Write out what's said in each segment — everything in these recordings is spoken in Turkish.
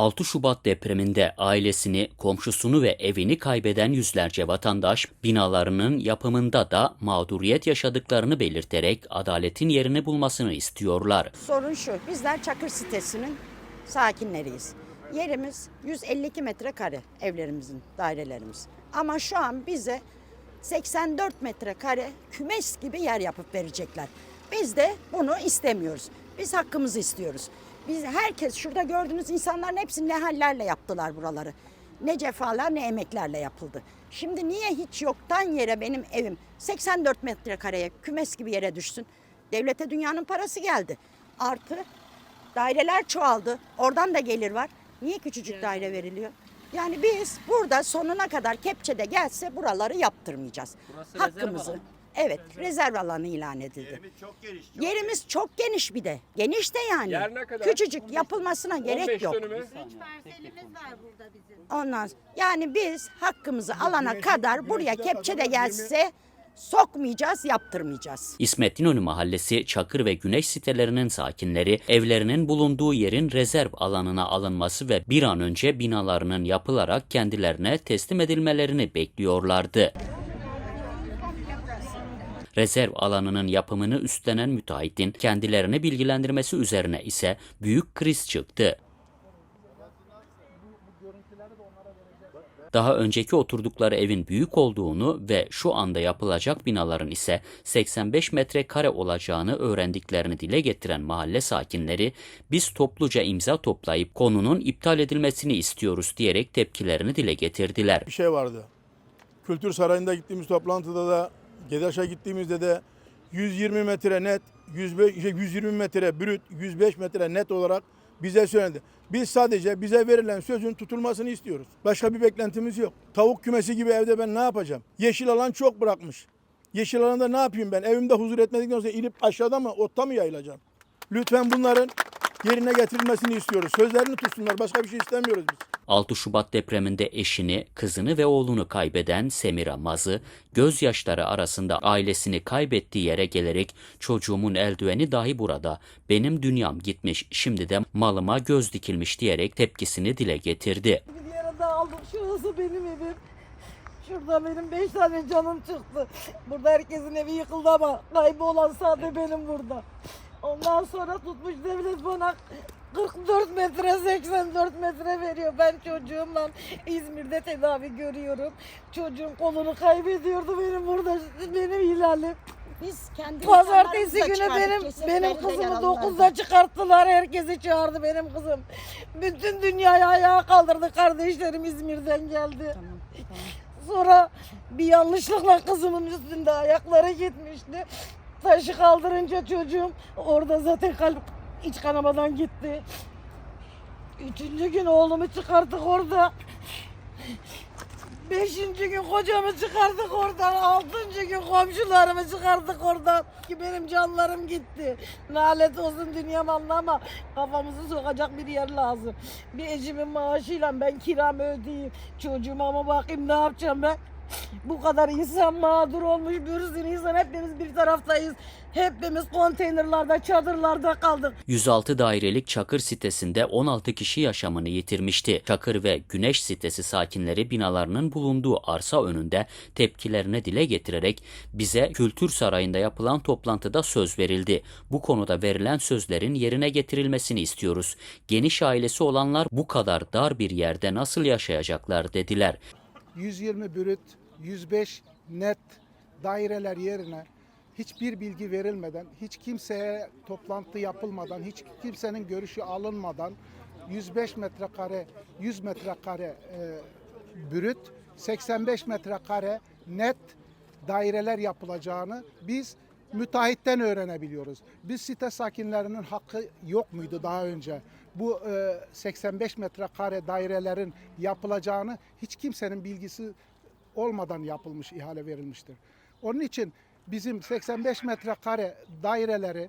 6 Şubat depreminde ailesini, komşusunu ve evini kaybeden yüzlerce vatandaş binalarının yapımında da mağduriyet yaşadıklarını belirterek adaletin yerini bulmasını istiyorlar. Sorun şu, bizler Çakır sitesinin sakinleriyiz. Yerimiz 152 metrekare evlerimizin, dairelerimiz. Ama şu an bize 84 metrekare kümes gibi yer yapıp verecekler. Biz de bunu istemiyoruz. Biz hakkımızı istiyoruz. Biz herkes şurada gördüğünüz insanların hepsini ne hallerle yaptılar buraları. Ne cefalar ne emeklerle yapıldı. Şimdi niye hiç yoktan yere benim evim 84 metrekareye kümes gibi yere düşsün? Devlete dünyanın parası geldi. Artı daireler çoğaldı. Oradan da gelir var. Niye küçücük daire veriliyor? Yani biz burada sonuna kadar kepçede gelse buraları yaptırmayacağız. Hakkımızı. Evet, rezerv alanı ilan edildi. Yerimiz çok geniş. Çok Yerimiz çok geniş bir de. Geniş de yani. Yer ne kadar? Küçücük yapılmasına gerek 15 yok. dönümü. parselimiz var burada bizim. Ondan yani biz hakkımızı alana kadar buraya kepçede gelse sokmayacağız, yaptırmayacağız. İsmet İnönü Mahallesi Çakır ve Güneş sitelerinin sakinleri evlerinin bulunduğu yerin rezerv alanına alınması ve bir an önce binalarının yapılarak kendilerine teslim edilmelerini bekliyorlardı. Rezerv alanının yapımını üstlenen müteahhitin kendilerini bilgilendirmesi üzerine ise büyük kriz çıktı. Daha önceki oturdukları evin büyük olduğunu ve şu anda yapılacak binaların ise 85 metrekare olacağını öğrendiklerini dile getiren mahalle sakinleri biz topluca imza toplayıp konunun iptal edilmesini istiyoruz diyerek tepkilerini dile getirdiler. bir şey vardı. Kültür Sarayı'nda gittiğimiz toplantıda da GEDAŞ'a gittiğimizde de 120 metre net, 105, şey, 120 metre brüt, 105 metre net olarak bize söylendi. Biz sadece bize verilen sözün tutulmasını istiyoruz. Başka bir beklentimiz yok. Tavuk kümesi gibi evde ben ne yapacağım? Yeşil alan çok bırakmış. Yeşil alanda ne yapayım ben? Evimde huzur etmedikten sonra inip aşağıda mı, otta mı yayılacağım? Lütfen bunların yerine getirilmesini istiyoruz. Sözlerini tutsunlar. Başka bir şey istemiyoruz biz. 6 Şubat depreminde eşini, kızını ve oğlunu kaybeden Semira Mazı, gözyaşları arasında ailesini kaybettiği yere gelerek çocuğumun eldiveni dahi burada, benim dünyam gitmiş, şimdi de malıma göz dikilmiş diyerek tepkisini dile getirdi. Bir aldım. Şurası benim evim. Şurada benim beş tane canım çıktı. Burada herkesin evi yıkıldı ama kaybı olan sadece benim burada. Ondan sonra tutmuş devlet bana 44 metre 84 metre veriyor. Ben çocuğumla İzmir'de tedavi görüyorum. Çocuğum kolunu kaybediyordu benim burada benim hilalim. Biz kendi Pazartesi günü benim benim kızımı yaralılardı. 9'da çıkarttılar. Herkesi çağırdı benim kızım. Bütün dünyayı ayağa kaldırdı. Kardeşlerim İzmir'den geldi. Sonra bir yanlışlıkla kızımın üstünde ayakları gitmişti. Taşı kaldırınca çocuğum orada zaten kalp iç kanamadan gitti. Üçüncü gün oğlumu çıkarttık orada. Beşinci gün kocamı çıkardık oradan. Altıncı gün komşularımı çıkardık oradan. Ki benim canlarım gitti. Nalet olsun dünyam anla ama kafamızı sokacak bir yer lazım. Bir eşimin maaşıyla ben kiramı ödeyeyim. Çocuğuma mı bakayım ne yapacağım ben? Bu kadar insan mağdur olmuş bir sürü insan hepimiz bir taraftayız. Hepimiz konteynerlarda, çadırlarda kaldık. 106 dairelik Çakır sitesinde 16 kişi yaşamını yitirmişti. Çakır ve Güneş sitesi sakinleri binalarının bulunduğu arsa önünde tepkilerini dile getirerek bize Kültür Sarayı'nda yapılan toplantıda söz verildi. Bu konuda verilen sözlerin yerine getirilmesini istiyoruz. Geniş ailesi olanlar bu kadar dar bir yerde nasıl yaşayacaklar dediler. 120 brüt, 105 net daireler yerine hiçbir bilgi verilmeden, hiç kimseye toplantı yapılmadan, hiç kimsenin görüşü alınmadan 105 metrekare, 100 metrekare e, brüt, 85 metrekare net daireler yapılacağını biz müteahhitten öğrenebiliyoruz. Biz site sakinlerinin hakkı yok muydu daha önce? Bu e, 85 metrekare dairelerin yapılacağını hiç kimsenin bilgisi olmadan yapılmış, ihale verilmiştir. Onun için bizim 85 metrekare daireleri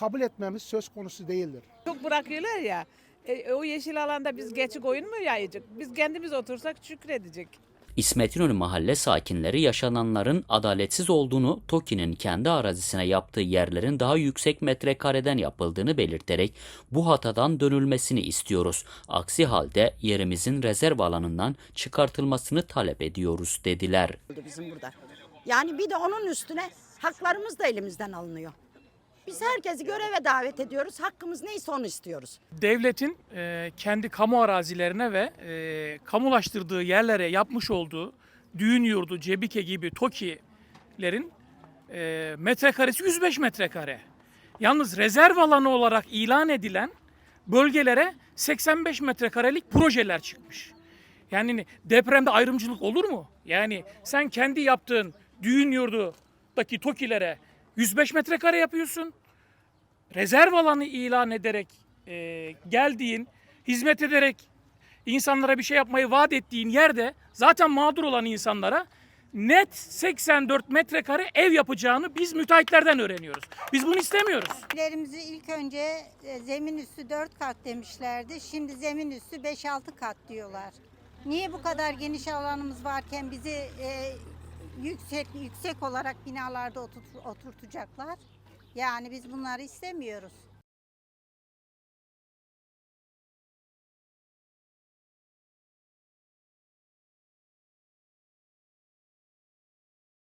kabul etmemiz söz konusu değildir. Çok bırakıyorlar ya. E, o yeşil alanda biz geçik oyun mu yayacak? Biz kendimiz otursak şükredecek. İsmet İnönü mahalle sakinleri yaşananların adaletsiz olduğunu, TOKİ'nin kendi arazisine yaptığı yerlerin daha yüksek metrekareden yapıldığını belirterek bu hatadan dönülmesini istiyoruz. Aksi halde yerimizin rezerv alanından çıkartılmasını talep ediyoruz dediler. bizim burada. Yani bir de onun üstüne haklarımız da elimizden alınıyor. Biz herkesi göreve davet ediyoruz. Hakkımız neyse onu istiyoruz. devletin e, kendi kamu arazilerine ve e, kamulaştırdığı yerlere yapmış olduğu düğün yurdu, cebike gibi TOKİ'lerin e, metrekaresi 105 metrekare. Yalnız rezerv alanı olarak ilan edilen bölgelere 85 metrekarelik projeler çıkmış. Yani depremde ayrımcılık olur mu? Yani sen kendi yaptığın düğün yurdudaki TOKİ'lere 105 metrekare yapıyorsun rezerv alanı ilan ederek e, geldiğin, hizmet ederek insanlara bir şey yapmayı vaat ettiğin yerde zaten mağdur olan insanlara net 84 metrekare ev yapacağını biz müteahhitlerden öğreniyoruz. Biz bunu istemiyoruz. Evlerimizi ilk önce e, zemin üstü 4 kat demişlerdi. Şimdi zemin üstü 5-6 kat diyorlar. Niye bu kadar geniş alanımız varken bizi e, yüksek yüksek olarak binalarda oturt- oturtacaklar? Yani biz bunları istemiyoruz.